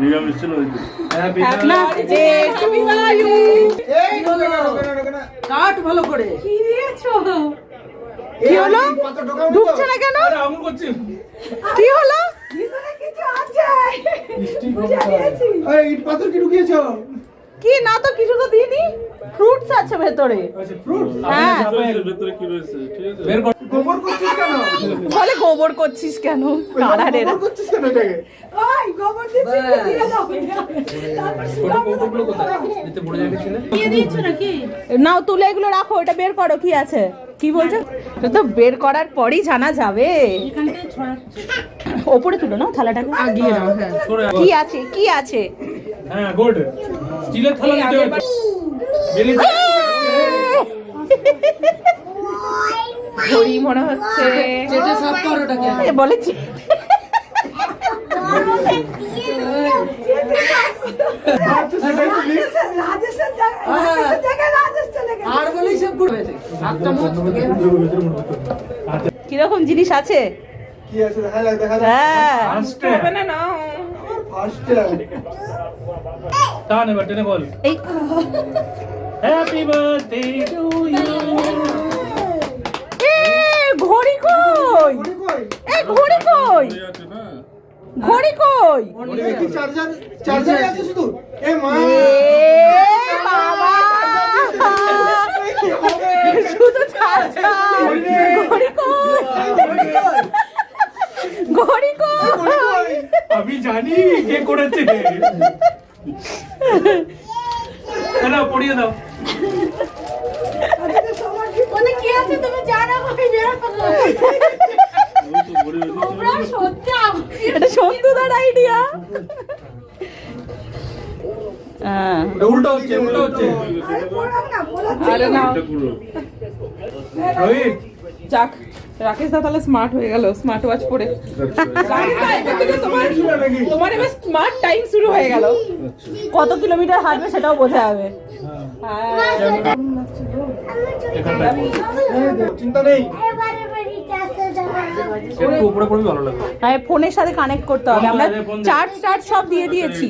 নিরামিষ ছিল ওই. কাট ভালো করে কি দিয়েছ কি হলো? ঢুকছে না কেন কি হলো কিছু আছে বুঝে দিয়েছি ইট পাথর কি ঢুকিয়েছো? কি না তো কিছু তো দিইনি। ফ্রুটস আছে ভেতরে। হ্যাঁ। ভেতরে কি রয়েছে? ঠিক আছে। গোবর করছিস কেন? বলে গোবর করছিস কেন? কারারে গোবর করছিস কেন এটাকে? ওই গোবর দিয়ে দাও। দিয়ে দিয়েছ নাকি? নাও তুলে এগুলো রাখো এটা বের করো কি আছে? কি বলছো? তো বের করার পরই জানা যাবে। ওপরে তুলো না থালাটাকে। আগিয়ে নাও হ্যাঁ। কি আছে কি আছে? হ্যাঁ গুড স্টিলের থালা দিতে হবে বেরিয়ে ঘড়ি মনে হচ্ছে চেটে সাফ কর ওটাকে এ, বলেছি রাজেশের রাজেশের জায়গায় রাজেশের জায়গায় রাজেশ চলে গেছে আর বলেই সব করে হয়েছে। হাতটা মুখ থেকে কীরকম জিনিস আছে? কি আছে? দেখা যাক দেখা যাক হ্যাঁ ফার্স্টে ফার্স্ট টান এবার টেনে বল এই হ্যাপি বার্থডে টু ইউ এ, ঘড়ি কই কই এ ঘড়ি কই এই আছে না ঘড়ি কই? চার্জার চার্জার আছে শুধু। এ মা! এ বাবা! শুধু চাচা ঘড়ি কই? ঘড়ি কই? আমি জানি কে করেছে। না পড়িয়ে দাও। ওদের কি আছে? তুমি জানো ভাই বেরো ওই তো ঘুরে তোমরা সত্যি আমাকে এটা সন্তুদার আইডিয়া হ্যাঁ ওটা উল্টো হচ্ছে উল্টো হচ্ছে। আরে না। যাক রাকেশ দা তাহলে স্মার্ট হয়ে গেল স্মার্ট ওয়াচ পরে। এবার থেকে তোমার এবার স্মার্ট টাইম শুরু হয়ে গেল। কত কিলোমিটার হাঁটবে সেটাও বোঝা যাবে। হ্যাঁ। চিন্তা নেই। হ্যাঁ ফোনের সাথে কানেক্ট করতে হবে। আমরা চার্জ টার্জ সব দিয়ে দিয়েছি।